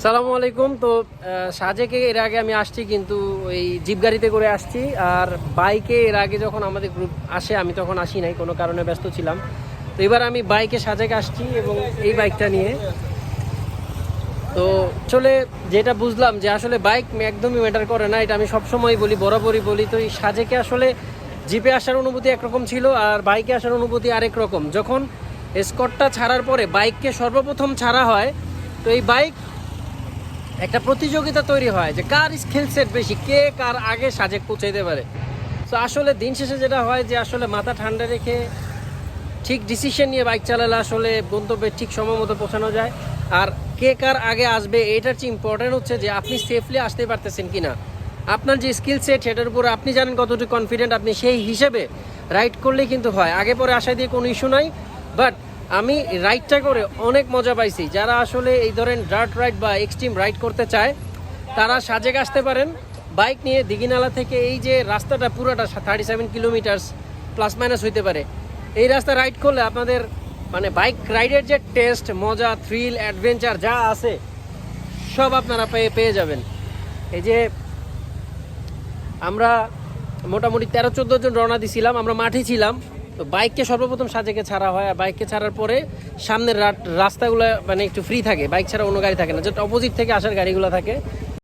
সালামু আলাইকুম। তো সাজেকে এর আগে আমি আসছি কিন্তু ওই জিপ গাড়িতে করে আসছি। আর বাইকে এর আগে যখন আমাদের গ্রুপ আসে, আমি তখন আসি নাই, কোনো কারণে ব্যস্ত ছিলাম। তো এবার আমি বাইকে সাজেকে আসছি এবং এই বাইকটা নিয়ে। তো চলে যেটা বুঝলাম যে আসলে বাইক একদমই ম্যাটার করে না, এটা আমি সবসময় বলি, বরাবরই বলি। তো এই সাজেকে আসলে জিপে আসার অনুভূতি একরকম ছিল আর বাইকে আসার অনুভূতি আরেক রকম। যখন স্কটটা ছাড়ার পরে বাইককে সর্বপ্রথম ছাড়া হয়, তো এই বাইক একটা প্রতিযোগিতা তৈরি হয় যে কার স্কিল সেট বেশি, কে কার আগে সাজে পৌঁছাইতে পারে। তো আসলে দিন শেষে যেটা হয় যে আসলে মাথা ঠান্ডা রেখে ঠিক ডিসিশন নিয়ে বাইক চালালে আসলে গন্তব্যে ঠিক সময় মতো পৌঁছানো যায়। আর কে কার আগে আসবে, এটার চেয়ে ইম্পর্টেন্ট হচ্ছে যে আপনি সেফলি আসতে পারতেছেন কি না আপনার যে স্কিল সেট সেটার উপর আপনি জানেন কতটুকু কনফিডেন্ট আপনি সেই হিসেবে রাইড করলেই কিন্তু হয়। আগে পরে আসা দিয়ে কোনো ইস্যু নাই। বাট আমি রাইডটা করে অনেক মজা পাইছি। যারা আসলে এই ধরেন ডার্ট রাইড বা এক্সট্রিম রাইড করতে চায়, তারা সাজেক আসতে পারেন। বাইক নিয়ে দিঘিনালা থেকে এই যে রাস্তাটা পুরোটা thirty seven kilometres plus minus হইতে পারে। এই রাস্তা রাইড করলে আপনাদের মানে বাইক রাইডের যে টেস্ট মজা থ্রিল অ্যাডভেঞ্চার যা আছে, সব আপনারা পেয়ে পেয়ে যাবেন। এই যে আমরা মোটামুটি তেরো চোদ্দ জন রওনা দিছিলাম, আমরা মাঠে ছিলাম। তো বাইককে সর্বপ্রথম সাজেকে ছাড়া হয়, আর বাইককে ছাড়ার পরে সামনের রাস্তাগুলো মানে একটু ফ্রি থাকে। বাইক ছাড়া অন্য গাড়ি থাকে না। যেটা অপোজিট থেকে আসার গাড়িগুলো থাকে।